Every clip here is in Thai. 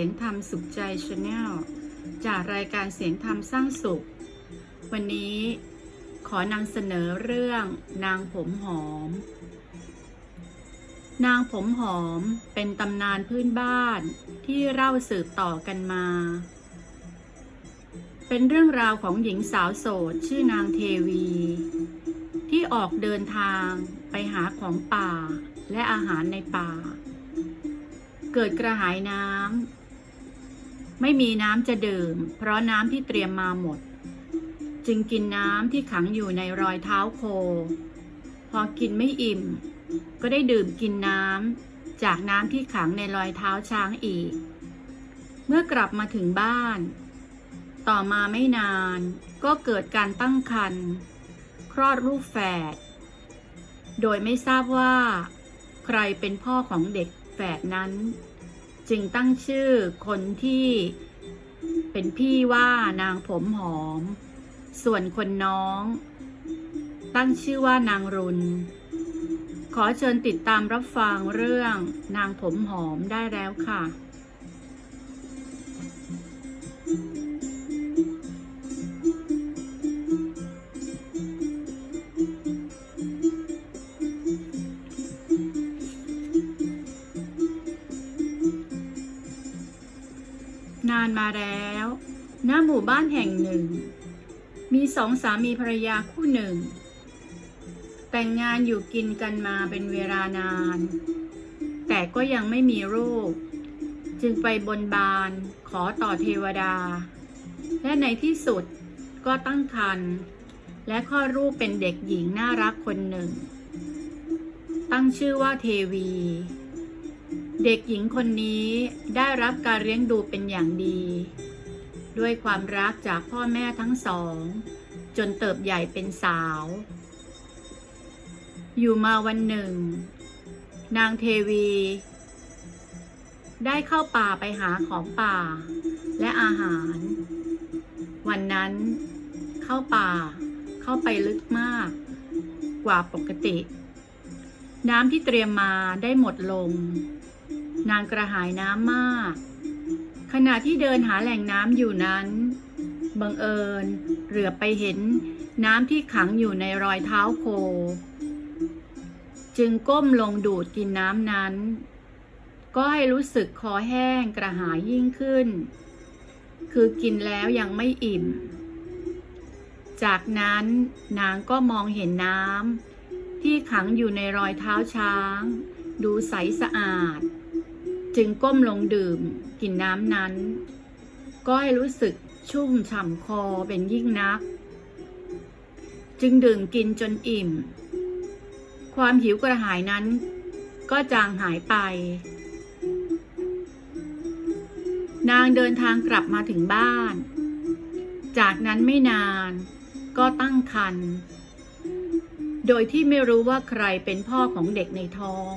สียงธรรมสุขใจชาแนลจากรายการเสียงธรรมสร้างสุข วันนี้ขอนำเสนอเรื่องนางผมหอม นางผมหอมเป็นตำนานพื้นบ้านที่เล่าสืบต่อกันมา เป็นเรื่องราวของหญิงสาวโสดชื่อนางเทวี ที่ออกเดินทางไปหาของป่าและอาหารในป่าเกิดกระหายน้ำ ไม่มีน้ำจะดื่ม เพราะน้ำที่เตรียมมาหมด จึงกินน้ำที่ขังอยู่ในรอยเท้าโค พอกินไม่อิ่ม ก็ได้ดื่มกินน้ำจากน้ำที่ขังในรอยเท้าช้างอีก เมื่อกลับมาถึงบ้าน ต่อมาไม่นานก็เกิดการตั้งครรภ์คลอดลูกแฝด โดยไม่ทราบว่า ใครเป็นพ่อของเด็กแฝดนั้น จึงตั้งชื่อคนที่เป็นพี่ว่านางผมหอม ส่วนคนน้อง ตั้งชื่อว่านางรุน ขอเชิญติดตามรับฟังเรื่องนางผมหอมได้แล้วค่ะนานมาแล้วณหมู่บ้านแห่งหนึ่ง มีสองสามีภรรยาคู่หนึ่ง แต่งงานอยู่กินกันมาเป็นเวลานาน แต่ก็ยังไม่มีลูกจึงไปบนบานขอต่อเทวดา และในที่สุดก็ตั้งครรภ์และข้อดรูปเป็นเด็กหญิงน่ารักคนหนึ่ง ตั้งชื่อว่าเทวี เด็กหญิงคนนี้ได้รับการเลี้ยงดูเป็นอย่างดี ด้วยความรักจากพ่อแม่ทั้งสอง จนเติบใหญ่เป็นสาว อยู่มาวันหนึ่ง นางเทวี ได้เข้าป่าไปหาของป่า และอาหาร วันนั้นเข้าป่าเข้าไปลึกมาก กว่าปกติ น้ำที่เตรียมมาได้หมดลง นางกระหายน้ำมาก ขณะที่เดินหาแหล่งน้ำอยู่นั้น บังเอิญเหลือไปเห็นน้ำที่ขังอยู่ในรอยเท้าโค จึงก้มลงดูดกินน้ำนั้น ก็ให้รู้สึกคอแห้งกระหายยิ่งขึ้น คือกินแล้วยังไม่อิ่ม จากนั้นนางก็มองเห็นน้ำที่ขังอยู่ในรอยเท้าช้าง ดูใสสะอาด จึงก้มลงดื่มกินน้ำนั้น ก็ให้รู้สึกชุ่มฉ่ำคอเป็นยิ่งนัก จึงดื่มกินจนอิ่ม ความหิวกระหายนั้น ก็จางหายไป นางเดินทางกลับมาถึงบ้าน จากนั้นไม่นานก็ตั้งครรภ์โดยที่ไม่รู้ว่าใครเป็นพ่อของเด็กในท้อง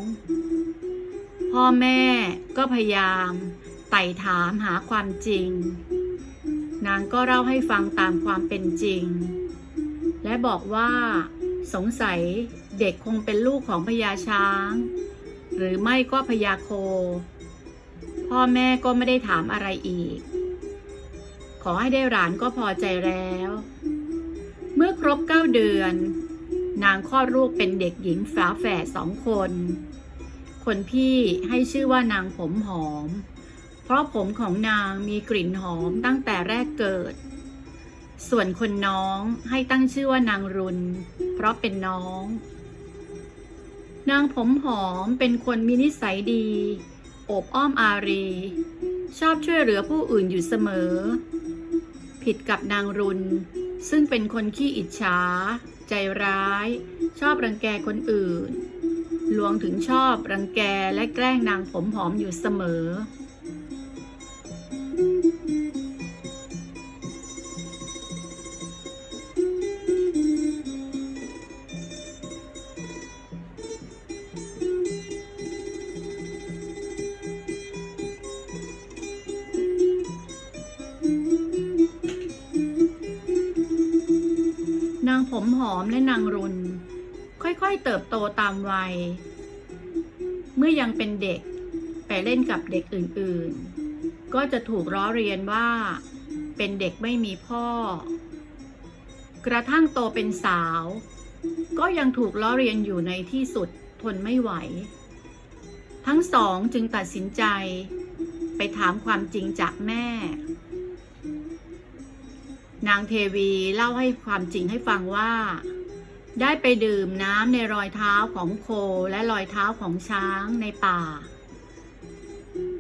พ่อแม่ก็พยายามไต่ถามหาความจริง นางก็เล่าให้ฟังตามความเป็นจริง และบอกว่าสงสัยเด็กคงเป็นลูกของพญาช้าง หรือไม่ก็พญาโค พ่อแม่ก็ไม่ได้ถามอะไรอีก ขอให้ได้หลานก็พอใจแล้ว เมื่อครบเก้าเดือน นางคลอดลูกเป็นเด็กหญิงฝาแฝดสองคน คนพี่ให้ชื่อว่านางผมหอม เพราะผมของนางมีกลิ่นหอมตั้งแต่แรกเกิด ส่วนคนน้องให้ตั้งชื่อว่านางรุน เพราะเป็นน้อง นางผมหอมเป็นคนมีนิสัยดี อบอ้อมอารี ชอบช่วยเหลือผู้อื่นอยู่เสมอ ผิดกับนางรุน ซึ่งเป็นคนขี้อิจฉา ใจร้าย ชอบรังแกคนอื่น ลวงถึงชอบรังแกและแกล้งนางผมหอมอยู่เสมอ นางผมหอมและนางรุน ค่อยๆเติบโตตามวัย เมื่อยังเป็นเด็กไปเล่นกับเด็กอื่นๆ ก็จะถูกล้อเรียนว่า เป็นเด็กไม่มีพ่อ กระทั่งโตเป็นสาว ก็ยังถูกล้อเรียนอยู่ในที่สุดทนไม่ไหว ทั้งสองจึงตัดสินใจไปถามความจริงจากแม่ นางเทวีเล่าให้ความจริงให้ฟังว่า ได้ไปดื่มน้ำในรอยเท้าของโคและรอยเท้าของช้างในป่า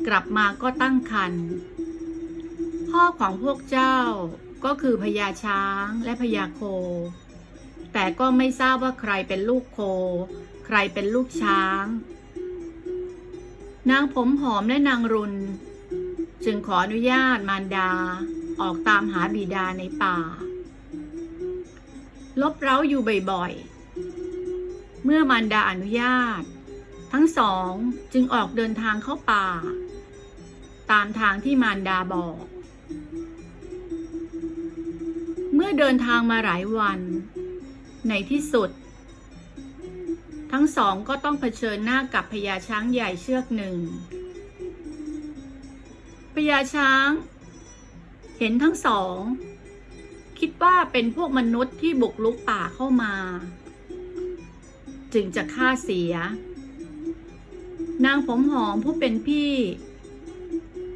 กลับมาก็ตั้งครรภ์พ่อของพวกเจ้าก็คือพญาช้างและพญาโค แต่ก็ไม่ทราบว่าใครเป็นลูกโค ใครเป็นลูกช้าง นางผมหอมและนางรุน จึงขออนุญาตมารดาออกตามหาบิดาในป่า ลบเร้าอยู่บ่อยๆ เมื่อมารดาอนุญาต ทั้งสองจึงออกเดินทางเข้าป่า ตามทางที่มารดาบอก เมื่อเดินทางมาหลายวัน ในที่สุด ทั้งสองก็ต้องเผชิญหน้ากับพญาช้างใหญ่เชือกหนึ่งพญาช้าง เห็นทั้งสอง คิดว่าเป็นพวกมนุษย์ที่บุกลุกป่าเข้ามา จึงจะฆ่าเสีย นางผมหอมผู้เป็นพี่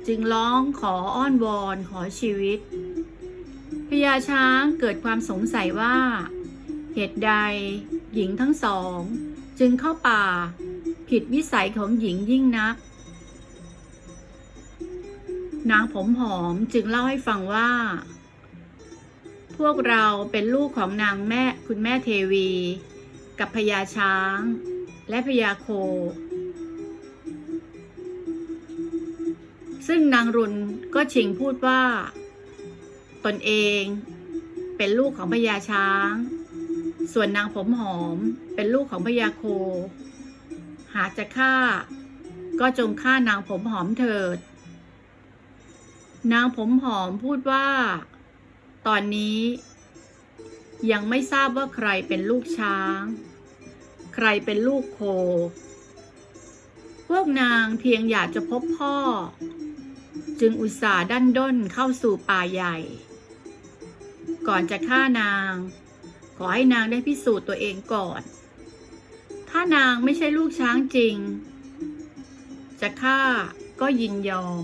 จึงร้องขออ้อนวอนขอชีวิตพญาช้างเกิดความสงสัยว่า เหตุใดหญิงทั้งสอง จึงเข้าป่า ผิดวิสัยของหญิงยิ่งนัก นางผมหอมจึงเล่าให้ฟังว่า พวกเราเป็นลูกของนางแม่คุณแม่เทวี กับพญาช้าง และพญาโค ซึ่งนางรุนก็ชิงพูดว่า ตนเองเป็นลูกของพญาช้าง ส่วนนางผมหอมเป็นลูกของพญาโค หากจะฆ่า ก็จงฆ่านางผมหอมเถิด นางผมหอมพูดว่า ตอนนี้ยังไม่ทราบว่าใครเป็นลูกช้าง ใครเป็นลูกโค พวกนางเพียงอยากจะพบพ่อ จึงอุตส่าห์ดันด้นเข้าสู่ป่าใหญ่ ก่อนจะฆ่านาง ขอให้นางได้พิสูจน์ตัวเองก่อน ถ้านางไม่ใช่ลูกช้างจริง จะฆ่าก็ยินยอม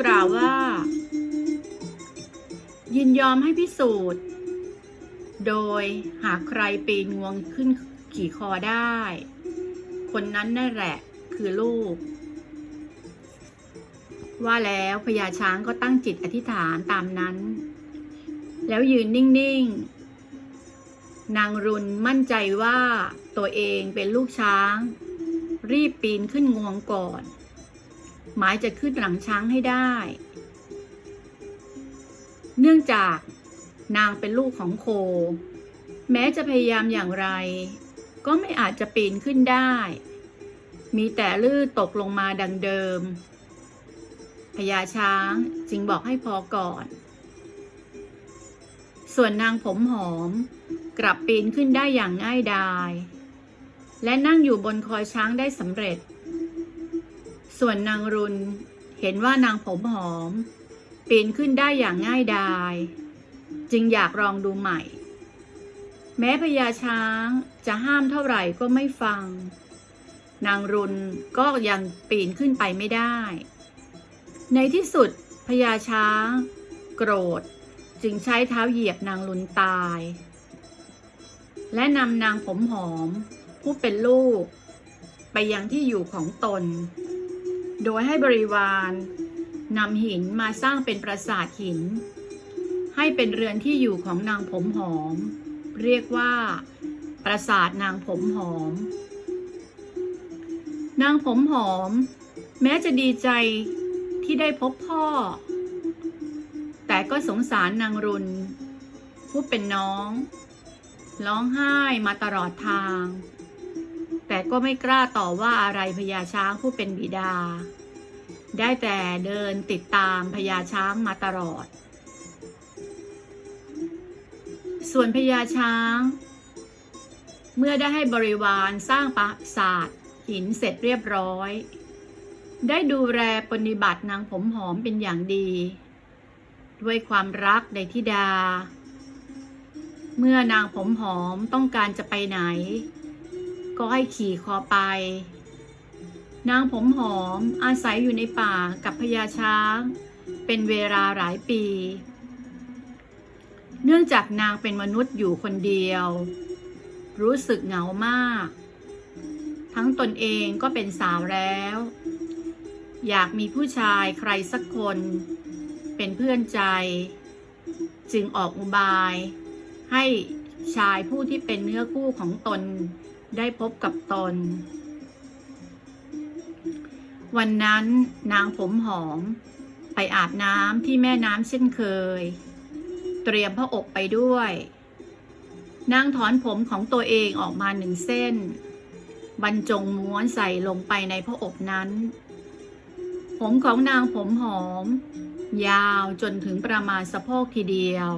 กล่าวว่า ยินยอมให้พิสูจน์ โดยหากใครปีนงวงขึ้นขี่คอได้ คนนั้นนั่นแหละคือลูก ว่าแล้วพญาช้างก็ตั้งจิตอธิษฐานตามนั้น แล้วยืนนิ่ง ๆ นางรุนมั่นใจว่าตัวเองเป็นลูกช้าง รีบปีนขึ้นงวงก่อน หมายจะขึ้นหลังช้างให้ได้ เนื่องจากนางเป็นลูกของโค แม้จะพยายามอย่างไร ก็ไม่อาจจะปีนขึ้นได้ มีแต่ลื่นตกลงมาดังเดิมพญาช้างจึงบอกให้พอก่อน ส่วนนางผมหอมกลับปีนขึ้นได้อย่างง่ายดาย และนั่งอยู่บนคอยช้างได้สำเร็จ ส่วนนางรุนเห็นว่านางผมหอม ปีนขึ้นได้อย่างง่ายดาย จึงอยากลองดูใหม่ แม้พญาช้างจะห้ามเท่าไหร่ก็ไม่ฟัง นางรุนก็ยังปีนขึ้นไปไม่ได้ ในที่สุดพญาช้าง โกรธจึงใช้เท้าเหยียบนางรุนตาย และนำนางผมหอม ผู้เป็นลูก ไปยังที่อยู่ของตน โดยให้บริวารนำหินมาสร้างเป็นปราสาทหิน ให้เป็นเรือนที่อยู่ของนางผมหอม เรียกว่า ปราสาทนางผมหอม นางผมหอม แม้จะดีใจที่ได้พบพ่อ แต่ก็สงสารนางรุนผู้เป็นน้อง ร้องไห้มาตลอดทาง แต่ก็ไม่กล้าต่อว่าอะไรพญาช้างผู้เป็นบิดา ได้แต่เดินติดตามพญาช้างมาตลอด ส่วนพญาช้าง เมื่อได้ให้บริวารสร้างปราสาทหินเสร็จเรียบร้อย ได้ดูแลปฏิบัตินางผมหอมเป็นอย่างดี ด้วยความรักในทิดา เมื่อนางผมหอมต้องการจะไปไหน ก็ให้ขี่คอไป นางผมหอมอาศัยอยู่ในป่ากับพญาช้าง เป็นเวลาหลายปี เนื่องจากนางเป็นมนุษย์อยู่คนเดียว รู้สึกเหงามาก ทั้งตนเองก็เป็นสาวแล้ว อยากมีผู้ชายใครสักคน เป็นเพื่อนใจ จึงออกอุบายให้ชายผู้ที่เป็นเนื้อคู่ของตน ได้พบกับตน วันนั้นนางผมหอม ไปอาบน้ำที่แม่น้ำเช่นเคย เตรียมพระอบไปด้วยนางถอนผมของตัวเองออกมาหนึ่งเส้น บรรจงม้วนใส่ลงไปในพระอบนั้น ผมของนางผมหอม ยาวจนถึงประมาณสะโพกทีเดียว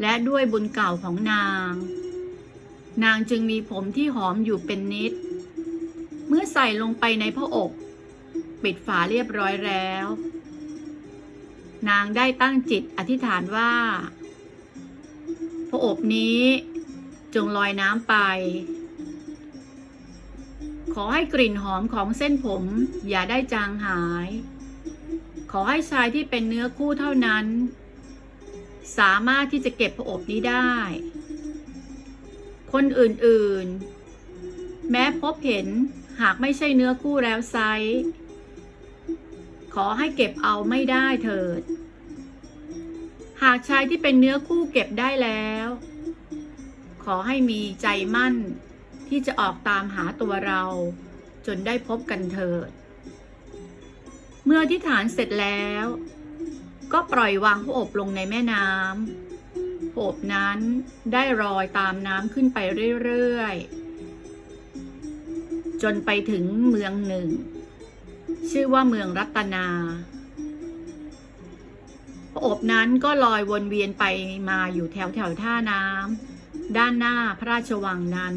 และด้วยบุญเก่าของนาง นางจึงมีผมที่หอมอยู่เป็นนิด เมื่อใส่ลงไปในพระอบปิดฝาเรียบร้อยแล้ว นางได้ตั้งจิตอธิษฐานว่าพระอบนี้จงลอยน้ำไป ขอให้กลิ่นหอมของเส้นผมอย่าได้จางหาย ขอให้ชายที่เป็นเนื้อคู่เท่านั้น สามารถที่จะเก็บพระอบนี้ได้ คนอื่นๆ แม้พบเห็นหากไม่ใช่เนื้อคู่แล้วไซส์ขอให้เก็บเอาไม่ได้เถิด หากชายที่เป็นเนื้อคู่เก็บได้แล้ว ขอให้มีใจมั่นที่จะออกตามหาตัวเรา จนได้พบกันเถิด เมื่อที่ฐานเสร็จแล้ว ก็ปล่อยวางพระอบลงในแม่น้ำ พระอบนั้นได้รอยตามน้ำขึ้นไปเรื่อยๆ จนไปถึงเมืองหนึ่ง ชื่อว่าเมืองรัตนาโอบนั้นก็ลอยวนเวียนไปมาอยู่แถวแถวท่าน้ำด้านหน้าพระราชวังนั้น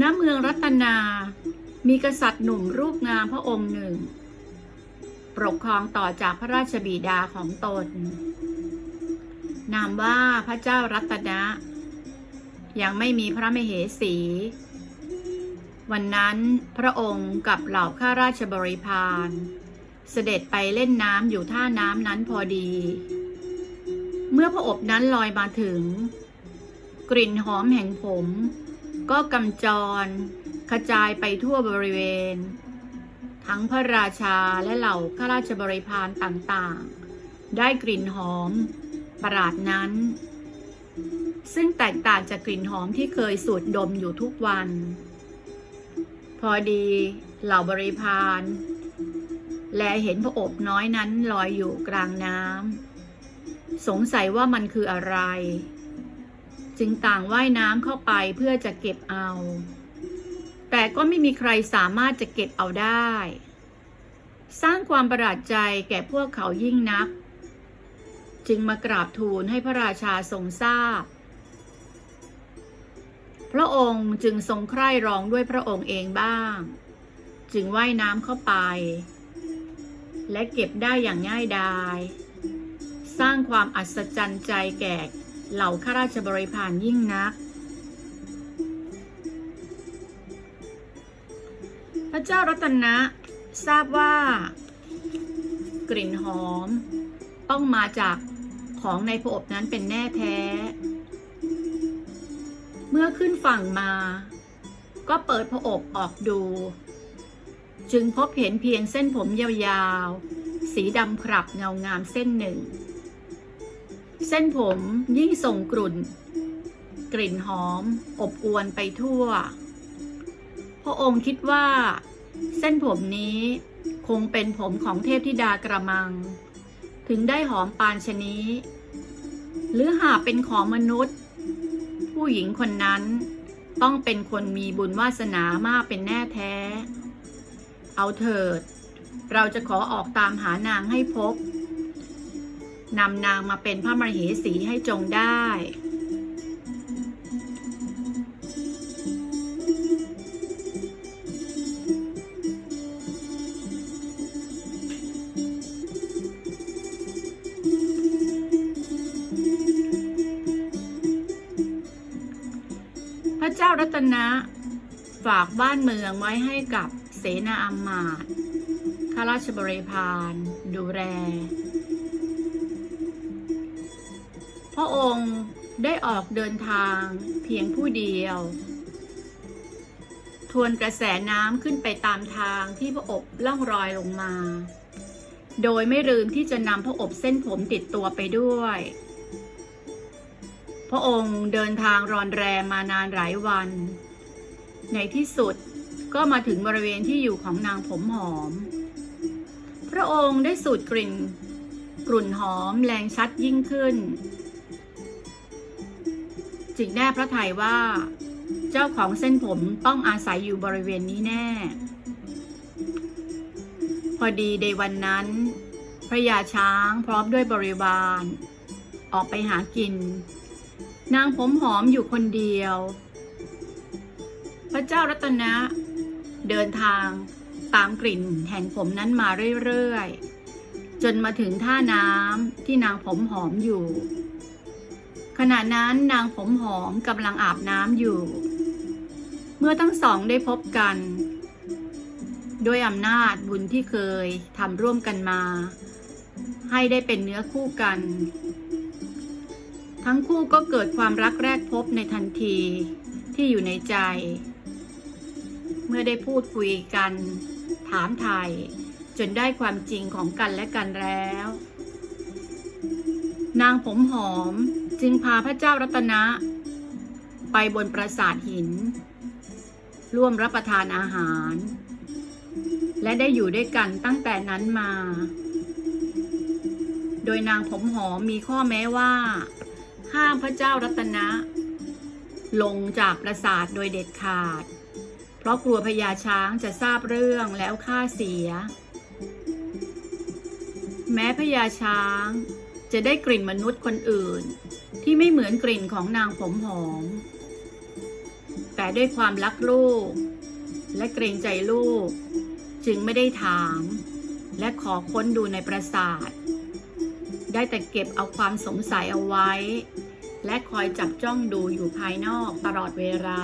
ณเมืองรัตนา มีกษัตริย์หนุ่มรูปงามพระองค์หนึ่ง ปกครองต่อจากพระราชบิดาของตน นามว่าพระเจ้ารัตนะ ยังไม่มีพระมเหสี วันนั้นพระองค์กับเหล่าข้าราชบริพารเสด็จไปเล่นน้ำอยู่ท่าน้ำนั้นพอดี เมื่อพระอบนั้นลอยมาถึง กลิ่นหอมแห่งผม ก็กำจรกระจายไปทั่วบริเวณ ทั้งพระราชาและเหล่าข้าราชบริพารต่างๆ ได้กลิ่นหอมประหลาดนั้น ซึ่งแตกต่างจากกลิ่นหอมที่เคยสูดดมอยู่ทุกวัน พอดีเหล่าบริพารและเห็นพระอบน้อยนั้นลอยอยู่กลางน้ำสงสัยว่ามันคืออะไร จึงต่างว่ายน้ำเข้าไปเพื่อจะเก็บเอา แต่ก็ไม่มีใครสามารถจะเก็บเอาได้ สร้างความประหลาดใจแก่พวกเขายิ่งนัก จึงมากราบทูลให้พระราชาทรงทราบ พระองค์จึงทรงใคร่ร้องด้วยพระองค์เองบ้าง จึงว่ายน้ำเข้าไป และเก็บได้อย่างง่ายดาย สร้างความอัศจรรย์ใจแก่ เหล่าข้าราชบริพารยิ่งนัก พระเจ้ารัตนะทราบว่า กลิ่นหอม ต้องมาจากของในพระอบนั้นเป็นแน่แท้ เมื่อขึ้นฝั่งมา ก็เปิดพระอบออกดู จึงพบเห็นเพียงเส้นผมยาวๆ สีดำครับเงางามเส้นหนึ่ง เส้นผมยิ่งส่งกลุ่น กลิ่นหอม อบอวนไปทั่ว พระองค์คิดว่า เส้นผมนี้คงเป็นผมของเทพธิดากระมัง ถึงได้หอมปานชนี้ หรือหากเป็นของมนุษย์ ผู้หญิงคนนั้นต้องเป็นคนมีบุญวาสนามากเป็นแน่แท้ เอาเถิด เราจะขอออกตามหานางให้พบ นำนางมาเป็นพระมเหสีให้จงได้ พระเจ้ารัตนะ ฝากบ้านเมืองไว้ให้กับเสนาอำมาตย์ข้าราชบริพารดูแล ระองค์ได้ออกเดินทางเพียงผู้เดียว ทวนกระแสน้ำขึ้นไปตามทางที่พระอบล่องรอยลงมา โดยไม่ลืมที่จะนำพระอบเส้นผมติดตัวไปด้วย พระองค์เดินทางรอนแรมมานานหลายวัน ในที่สุดก็มาถึงบริเวณที่อยู่ของนางผมหอม พระองค์ได้สูดกลิ่นกลุ่นหอมแรงชัดยิ่งขึ้น จึงแน่พระทัยว่า เจ้าของเส้นผมต้องอาศัยอยู่บริเวณนี้แน่ พอดีในวันนั้น พระยาช้างพร้อมด้วยบริวาร ออกไปหากิน นางผมหอมอยู่คนเดียว พระเจ้ารัตนะ เดินทางตามกลิ่นแห่งผมนั้นมาเรื่อย ๆ จนมาถึงท่าน้ำที่นางผมหอมอยู่ ขณะนั้นนางผมหอมกำลังอาบน้ำอยู่ เมื่อทั้งสองได้พบกัน ด้วยอำนาจบุญที่เคยทำร่วมกันมา ให้ได้เป็นเนื้อคู่กัน ทั้งคู่ก็เกิดความรักแรกพบในทันทีที่อยู่ในใจ เมื่อได้พูดคุยกัน ถามไทยจนได้ความจริงของกันและกันแล้ว นางผมหอม จึงพาพระเจ้ารัตนะ ไปบนปราสาทหิน ร่วมรับประทานอาหาร และได้อยู่ด้วยกันตั้งแต่นั้นมา โดยนางผมหอมมีข้อแม้ว่า ห้ามพระเจ้ารัตนะ ลงจากปราสาทโดยเด็ดขาด เพราะกลัวพญาช้างจะทราบเรื่องแล้วฆ่าเสีย แม้พญาช้างจะได้กลิ่นมนุษย์คนอื่น ที่ไม่เหมือนกลิ่นของนางผมหอม แต่ด้วยความรักลูก และเกรงใจลูก จึงไม่ได้ถาม และขอค้นดูในปราสาท ได้แต่เก็บเอาความสงสัยเอาไว้ และคอยจับจ้องดูอยู่ภายนอกตลอดเวลา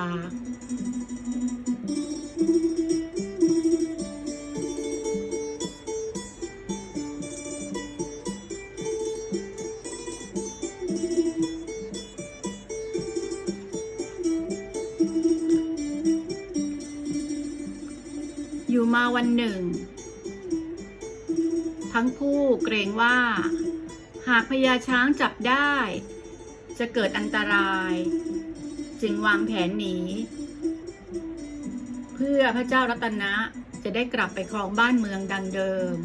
อยู่มาวันหนึ่ง ทั้งคู่เกรงว่า หากพญาช้างจับได้ จะเกิดอันตราย จึงวางแผนหนี เพื่อพระเจ้ารัตนะจะได้กลับไปครองบ้านเมืองดังเดิม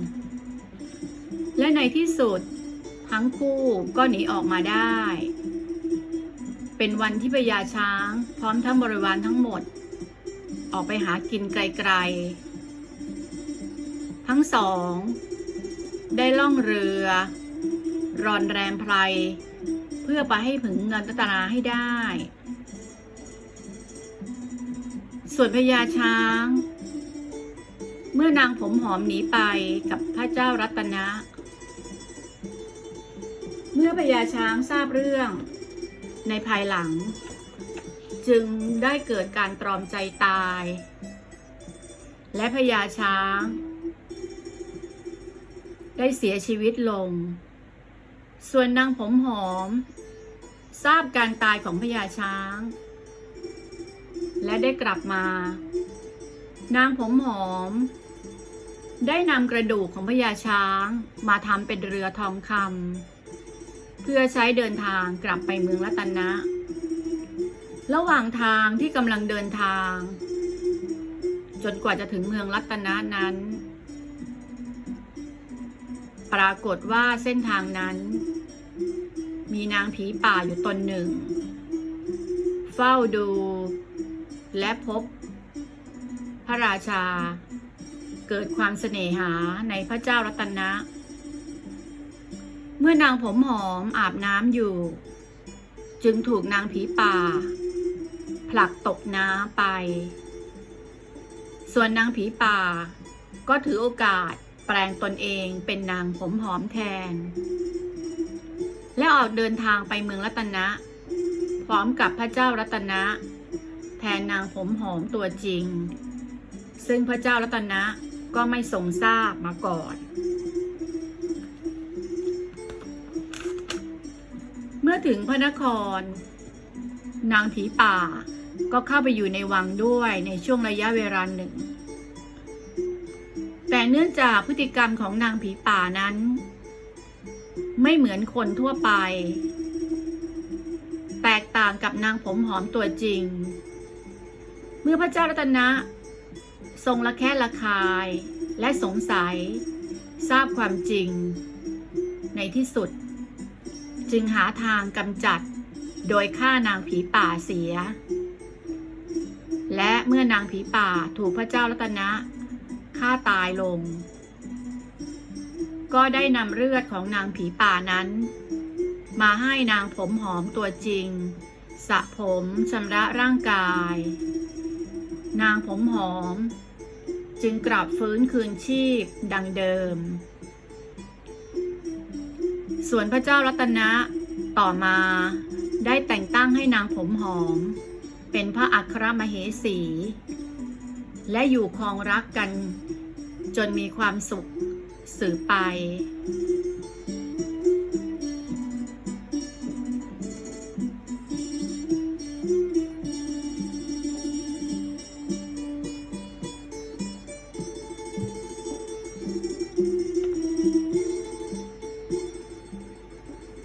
และในที่สุด ทั้งคู่ก็หนีออกมาได้ เป็นวันที่พญาช้างพร้อมทั้งบริวารทั้งหมด ออกไปหากินไกลๆ ทั้งสอง ได้ล่องเรือ รอนแรมไพรเพื่อไปให้ถึงเงินรัตนาให้ได้ ส่วนพญาช้าง เมื่อนางผมหอมหนีไปกับพระเจ้ารัตนะ เมื่อพญาช้างทราบเรื่องในภายหลัง จึงได้เกิดการตรอมใจตาย และพญาช้าง ได้เสียชีวิตลง ส่วนนางผมหอม ทราบการตายของพญาช้าง และได้กลับมา นางผมหอม ได้นำกระดูกของพญาช้างมาทำเป็นเรือทองคำเพื่อใช้เดินทางกลับไปเมืองรัตนะ ระหว่างทางที่กำลังเดินทาง จนกว่าจะถึงเมืองรัตนะนั้น ปรากฏว่าเส้นทางนั้น มีนางผีป่าอยู่ตนหนึ่ง เฝ้าดูและพบ พระราชา เกิดความเสน่หาในพระเจ้ารัตนะ เมื่อนางผมหอมอาบน้ำอยู่ จึงถูกนางผีป่า ผลักตกน้ำไป ส่วนนางผีป่าก็ถือโอกาส แปลงตนเองเป็นนางผมหอมแทน และออกเดินทางไปเมืองรัตนะ พร้อมกับพระเจ้ารัตนะ แทนนางผมหอมตัวจริง ซึ่งพระเจ้ารัตนะก็ไม่ทรงทราบมาก่อนเมื่อถึงพระนคร นางผีป่าก็เข้าไปอยู่ในวังด้วยในช่วงระยะเวลาหนึ่ง แต่เนื่องจากพฤติกรรมของนางผีป่านั้น ไม่เหมือนคนทั่วไป แตกต่างกับนางผมหอมตัวจริง เมื่อพระเจ้ารัตนะ ทรงละแคะละคายและสงสัย ทราบความจริง ในที่สุด จึงหาทางกำจัดโดยฆ่านางผีป่าเสีย และเมื่อนางผีป่าถูกพระเจ้ารัตนะ ฆ่าตายลง ก็ได้นำเลือดของนางผีป่านั้น มาให้นางผมหอมตัวจริงสระผมชำระร่างกาย นางผมหอม จึงกลับฟื้นคืนชีพดังเดิม ส่วนพระเจ้ารัตนะต่อมาได้แต่งตั้งให้นางผมหอม เป็นพระอัครมเหสี และอยู่ครองรักกัน จนมีความสุขสืบไป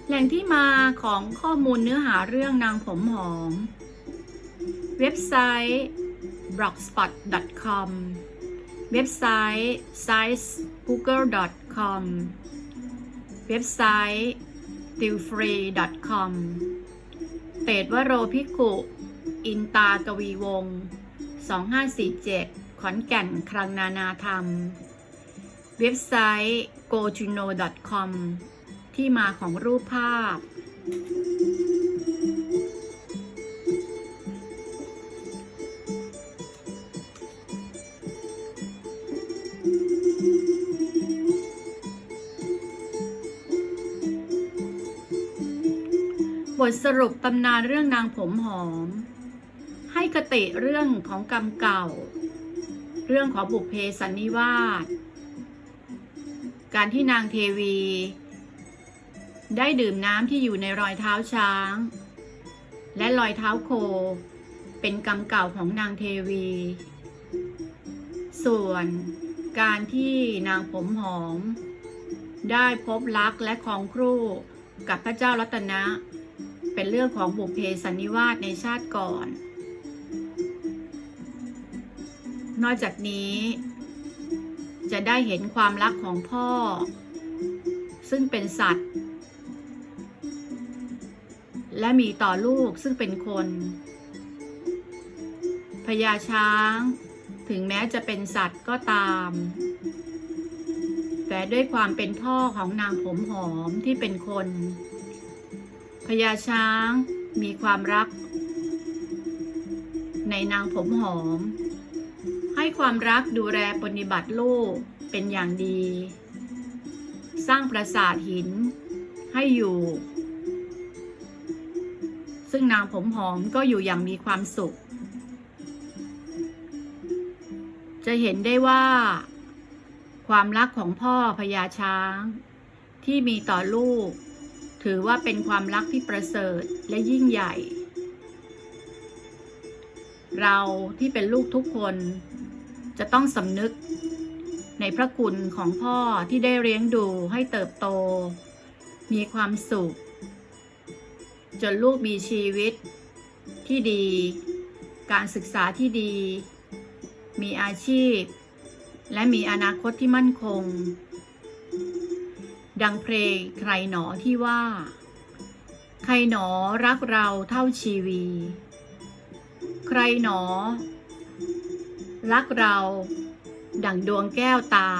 แหล่งที่มาของข้อมูลเนื้อหาเรื่องนางผมหอม เว็บไซต์ blogspot.com เว็บไซต์ sitesgoogle.com เว็บไซต์ t i l f r e e c o m เตดวโรพิกุ อินตากวีวง 2547 ขอนแก่นคลังนานาธรรม เว็บไซต์ gojuno.com ที่มาของรูปภาพ ทสรุปตำนานเรื่องนางผมหอม ให้คติเรื่องของกรรมเก่า เรื่องของบุพเพสันนิวาสการที่นางเทวี ได้ดื่มน้ำที่อยู่ในรอยเท้าช้าง และรอยเท้าโค เป็นกรรมเก่าของนางเทวี ส่วนการที่นางผมหอม ได้พบรักและครองครู่กับพระเจ้ารัตนะ เป็นเรื่องของบุพเพสันนิวาสในชาติก่อน นอกจากนี้ จะได้เห็นความรักของพ่อ ซึ่งเป็นสัตว์ และมีต่อลูกซึ่งเป็นคนพญาช้าง ถึงแม้จะเป็นสัตว์ก็ตามแต่ด้วยความเป็นพ่อของนางผมหอมที่เป็นคน พญาช้างมีความรัก ในนางผมหอม ให้ความรักดูแลปฏิบัติลูกเป็นอย่างดี สร้างปราสาทหินให้อยู่ ซึ่งนางผมหอมก็อยู่อย่างมีความสุข จะเห็นได้ว่า ความรักของพ่อพญาช้าง ที่มีต่อลูก ถือว่าเป็นความรักที่ประเสริฐและยิ่งใหญ่ เราที่เป็นลูกทุกคนจะต้องสำนึกในพระคุณของพ่อที่ได้เลี้ยงดูให้เติบโต มีความสุข จนลูกมีชีวิตที่ดี การศึกษาที่ดี มีอาชีพ และมีอนาคตที่มั่นคง ดังเพลงใครหนอที่ว่า ใครหนอรักเราเท่าชีวี ใครหนอ รักเรา ดั่งดวงแก้วตา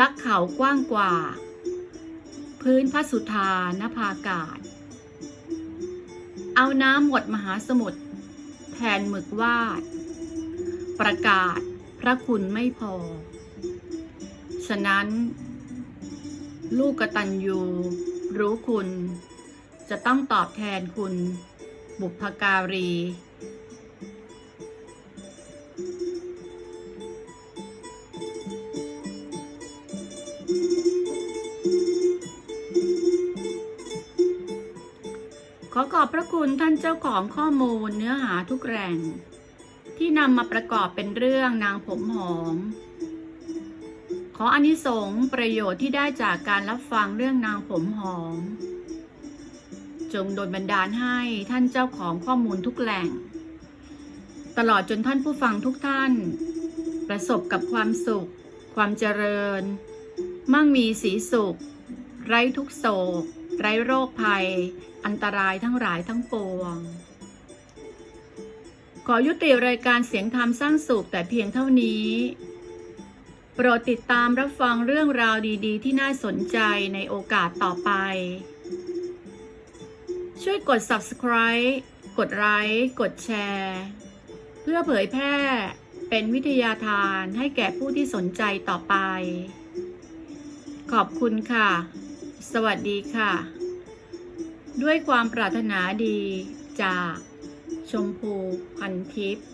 รักเขากว้างกว่า พื้นพระสุธานภากาศ เอาน้ำหมดมหาสมุทรแทนหมึกวาด ประกาศพระคุณไม่พอ ฉะนั้น ลูกกตัญญูรู้คุณ จะต้องตอบแทนคุณ บุพการี ขอขอบพระคุณท่านเจ้าของข้อมูลเนื้อหาทุกแหล่ง ที่นำมาประกอบเป็นเรื่องนางผมหอม ออานิสงส์ประโยชน์ที่ได้จากการรับฟังเรื่องนางผมหอม จงโดนบันดาลให้ท่านเจ้าของข้อมูลทุกแหล่ง ตลอดจนท่านผู้ฟังทุกท่าน ประสบกับความสุข ความเจริญ มั่งมีสีสุข ไร้ทุกโศก ไร้โรคภัย อันตรายทั้งหลายทั้งปวง ขอยุติรายการเสียงธรรมสร้างสุขแต่เพียงเท่านี้ โปรดติดตามรับฟังเรื่องราวดีๆ ที่น่าสนใจในโอกาสต่อไป ช่วยกด subscribe กดไลค์กดแชร์ เพื่อเผยแพร่เป็นวิทยาทานให้แก่ผู้ที่สนใจต่อไป ขอบคุณค่ะ สวัสดีค่ะ ด้วยความปรารถนาดีจากชมพูพันทิพย์